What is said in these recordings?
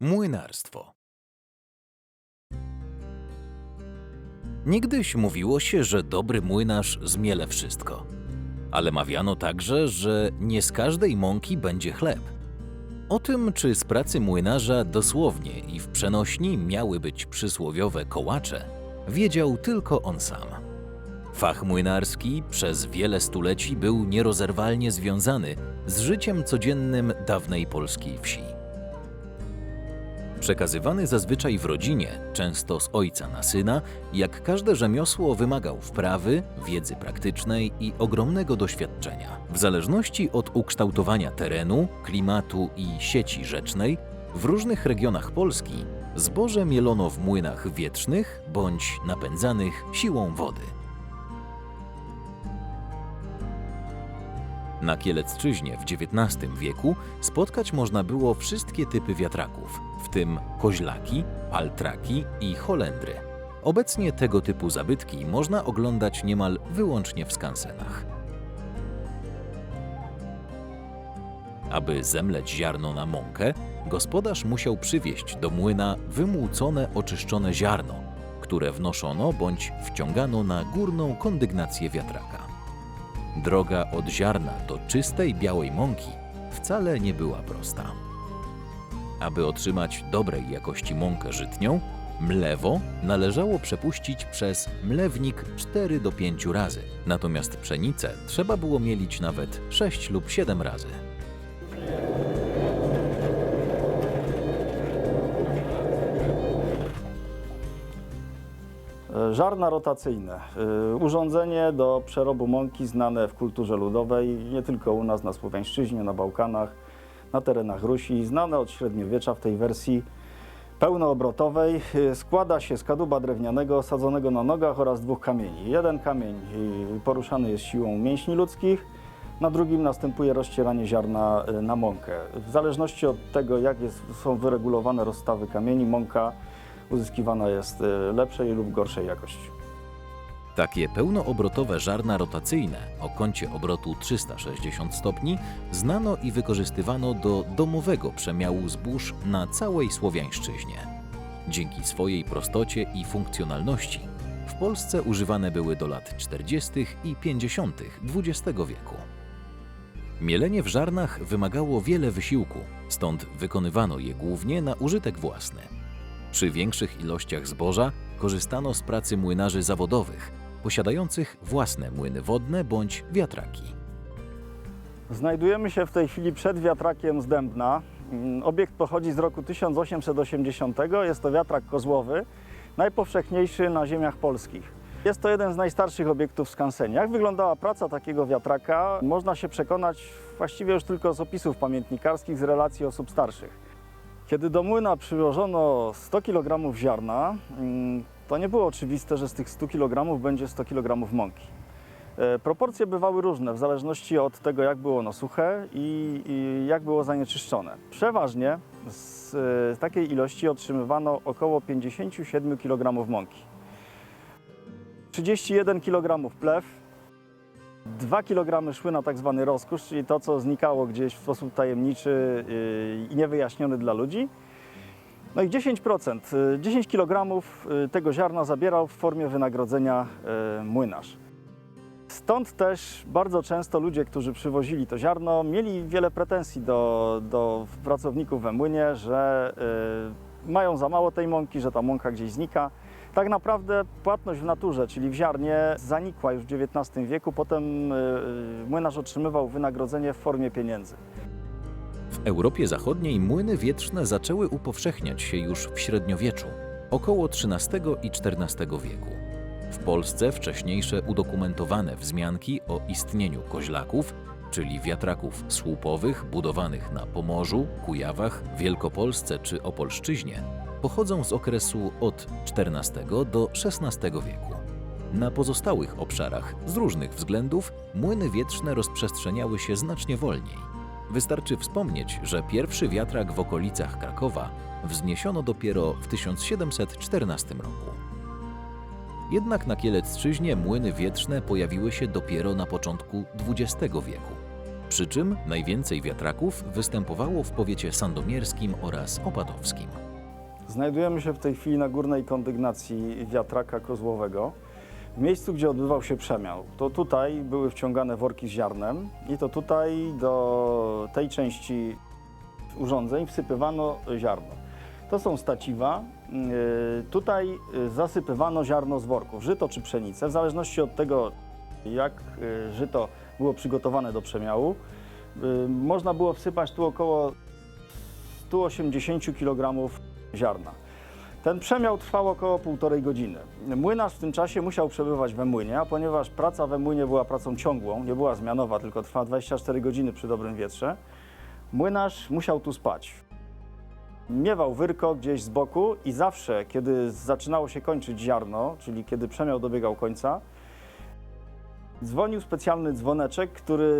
Młynarstwo. Niegdyś mówiło się, że dobry młynarz zmiele wszystko. Ale mawiano także, że nie z każdej mąki będzie chleb. O tym, czy z pracy młynarza dosłownie i w przenośni miały być przysłowiowe kołacze, wiedział tylko on sam. Fach młynarski przez wiele stuleci był nierozerwalnie związany z życiem codziennym dawnej polskiej wsi. Przekazywany zazwyczaj w rodzinie, często z ojca na syna, jak każde rzemiosło wymagał wprawy, wiedzy praktycznej i ogromnego doświadczenia. W zależności od ukształtowania terenu, klimatu i sieci rzecznej, w różnych regionach Polski zboże mielono w młynach wietrznych bądź napędzanych siłą wody. Na Kielecczyźnie w XIX wieku spotkać można było wszystkie typy wiatraków, w tym koźlaki, altraki i holendry. Obecnie tego typu zabytki można oglądać niemal wyłącznie w skansenach. Aby zemleć ziarno na mąkę, gospodarz musiał przywieźć do młyna wymłócone, oczyszczone ziarno, które wnoszono bądź wciągano na górną kondygnację wiatraka. Droga od ziarna do czystej białej mąki wcale nie była prosta. Aby otrzymać dobrej jakości mąkę żytnią, mlewo należało przepuścić przez mlewnik 4 do 5 razy, natomiast pszenicę trzeba było mielić nawet 6 lub 7 razy. Żarna rotacyjne. E, Urządzenie do przerobu mąki znane w kulturze ludowej, nie tylko u nas na Słowiańszczyźnie, na Bałkanach, na terenach Rusi, znane od średniowiecza w tej wersji pełnoobrotowej. Składa się z kadłuba drewnianego sadzonego na nogach oraz dwóch kamieni. Jeden kamień e, poruszany jest siłą mięśni ludzkich, na drugim następuje rozcieranie ziarna e, na mąkę. W zależności od tego, jak jest, są wyregulowane rozstawy kamieni, mąka uzyskiwana jest e, lepszej lub gorszej jakości. Takie pełnoobrotowe żarna rotacyjne o kącie obrotu 360 stopni znano i wykorzystywano do domowego przemiału zbóż na całej Słowiańszczyźnie. Dzięki swojej prostocie i funkcjonalności w Polsce używane były do lat 40. i 50. XX wieku. Mielenie w żarnach wymagało wiele wysiłku, stąd wykonywano je głównie na użytek własny. Przy większych ilościach zboża korzystano z pracy młynarzy zawodowych, posiadających własne młyny wodne bądź wiatraki. Znajdujemy się w tej chwili przed wiatrakiem z Dębna. Mm, Obiekt pochodzi z roku 1880. Jest to wiatrak kozłowy, najpowszechniejszy na ziemiach polskich. Jest to jeden z najstarszych obiektów w skansenie. Jak wyglądała praca takiego wiatraka, można się przekonać właściwie już tylko z opisów pamiętnikarskich, z relacji osób starszych. Kiedy do młyna przyłożono 100 kg ziarna, mm, to nie było oczywiste, że z tych 100 kg będzie 100 kg mąki. E, Proporcje bywały różne w zależności od tego, jak było ono suche i, i jak było zanieczyszczone. Przeważnie z takiej ilości otrzymywano około 57 kg mąki. 31 kg plew, 2 kg szły na tak zwany rozkusz, czyli to, co znikało gdzieś w sposób tajemniczy yy, i niewyjaśniony dla ludzi. No i 10%, yy, 10 kg tego ziarna zabierał w formie wynagrodzenia yy, młynarz. Stąd też bardzo często ludzie, którzy przywozili to ziarno, mieli wiele pretensji do, do pracowników we młynie, że yy, mają za mało tej mąki, że ta mąka gdzieś znika. Tak naprawdę płatność w naturze, czyli w ziarnie, zanikła już w XIX wieku. Potem yy, młynarz otrzymywał wynagrodzenie w formie pieniędzy. Europie Zachodniej młyny wietrzne zaczęły upowszechniać się już w średniowieczu, około XIII i XIV wieku. W Polsce wcześniejsze udokumentowane wzmianki o istnieniu koźlaków, czyli wiatraków słupowych budowanych na Pomorzu, Kujawach, Wielkopolsce czy Opolszczyźnie, pochodzą z okresu od XIV do XVI wieku. Na pozostałych obszarach z różnych względów młyny wietrzne rozprzestrzeniały się znacznie wolniej. Wystarczy wspomnieć, że pierwszy wiatrak w okolicach Krakowa wzniesiono dopiero w 1714 roku. Jednak na Kielecczyźnie młyny wietrzne pojawiły się dopiero na początku XX wieku. Przy czym najwięcej wiatraków występowało w powiecie sandomierskim oraz opadowskim. Znajdujemy się w tej chwili na górnej kondygnacji wiatraka kozłowego, w miejscu, gdzie odbywał się przemiał. To tutaj były wciągane worki z ziarnem i to tutaj do tej części urządzeń wsypywano ziarno. To są staciwa. Yy, Tutaj yy, zasypywano ziarno z worków, żyto czy pszenicę, w zależności od tego, jak yy, żyto było przygotowane do przemiału. Można było wsypać tu około 180 kg ziarna. Ten przemiał trwał około półtorej godziny. Młynarz w tym czasie musiał przebywać we młynie, a ponieważ praca we młynie była pracą ciągłą, nie była zmianowa, tylko trwała 24 godziny przy dobrym wietrze, młynarz musiał tu spać. Miewał wyrko gdzieś z boku i zawsze, kiedy zaczynało się kończyć ziarno, czyli kiedy przemiał dobiegał końca, dzwonił specjalny dzwoneczek, który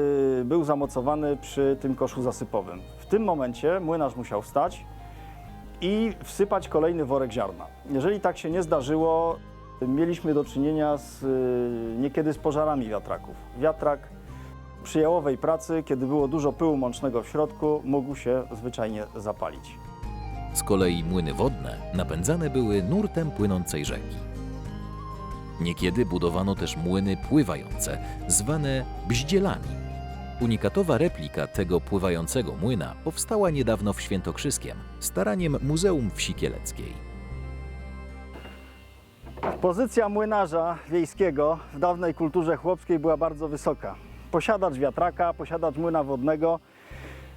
był zamocowany przy tym koszu zasypowym. W tym momencie młynarz musiał wstać, i wsypać kolejny worek ziarna. Jeżeli tak się nie zdarzyło, mieliśmy do czynienia z, y, niekiedy z pożarami wiatraków. Wiatrak przy jałowej pracy, kiedy było dużo pyłu mącznego w środku, mógł się zwyczajnie zapalić. Z kolei młyny wodne napędzane były nurtem płynącej rzeki. Niekiedy budowano też młyny pływające, zwane bździelami. Unikatowa replika tego pływającego młyna powstała niedawno w Świętokrzyskiem, staraniem Muzeum Wsi Kieleckiej. Pozycja młynarza wiejskiego w dawnej kulturze chłopskiej była bardzo wysoka. Posiadacz wiatraka, posiadacz młyna wodnego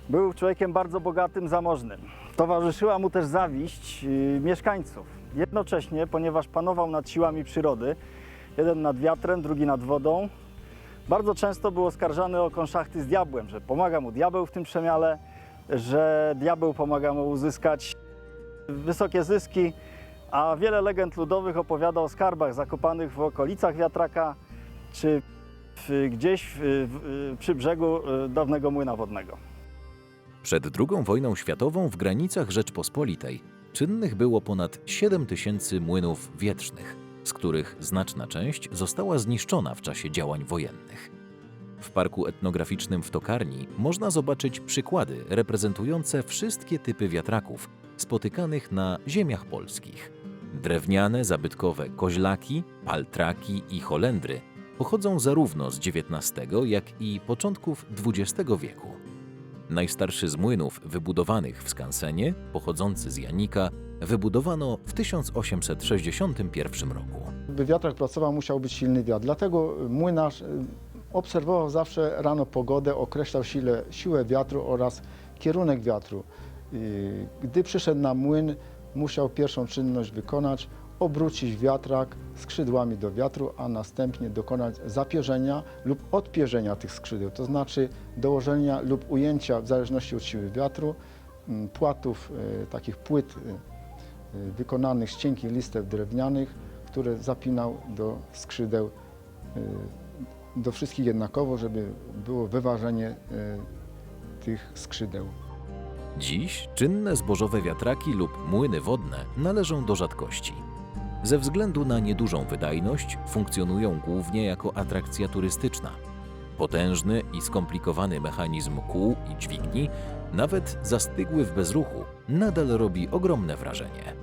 był człowiekiem bardzo bogatym, zamożnym. Towarzyszyła mu też zawiść yy, mieszkańców. Jednocześnie, ponieważ panował nad siłami przyrody, jeden nad wiatrem, drugi nad wodą, bardzo często był oskarżany o konszachty z diabłem, że pomaga mu diabeł w tym przemiale, że diabeł pomaga mu uzyskać wysokie zyski, a wiele legend ludowych opowiada o skarbach zakopanych w okolicach wiatraka, czy w, gdzieś w, w, przy brzegu y, dawnego młyna wodnego. Przed II wojną światową w granicach Rzeczpospolitej czynnych było ponad 7 tysięcy młynów wietrznych, z których znaczna część została zniszczona w czasie działań wojennych. W parku etnograficznym w Tokarni można zobaczyć przykłady reprezentujące wszystkie typy wiatraków spotykanych na ziemiach polskich. Drewniane, zabytkowe koźlaki, paltraki i holendry pochodzą zarówno z XIX, jak i początków XX wieku. Najstarszy z młynów wybudowanych w skansenie, pochodzący z Janika, wybudowano w 1861 roku. By wiatrak pracował, musiał być silny wiatr. Dlatego młynarz y, obserwował zawsze rano pogodę, określał sile, siłę wiatru oraz kierunek wiatru. Y, Gdy przyszedł na młyn, musiał pierwszą czynność wykonać, obrócić wiatrak skrzydłami do wiatru, a następnie dokonać zapierzenia lub odpierzenia tych skrzydeł, to znaczy dołożenia lub ujęcia w zależności od siły wiatru mm, płatów, y, takich płyt wykonanych z cienkich listew drewnianych, które zapinał do skrzydeł, y, do wszystkich jednakowo, żeby było wyważenie y, tych skrzydeł. Dziś czynne zbożowe wiatraki lub młyny wodne należą do rzadkości. Ze względu na niedużą wydajność funkcjonują głównie jako atrakcja turystyczna. Potężny i skomplikowany mechanizm kół i dźwigni, nawet zastygły w bezruchu, nadal robi ogromne wrażenie.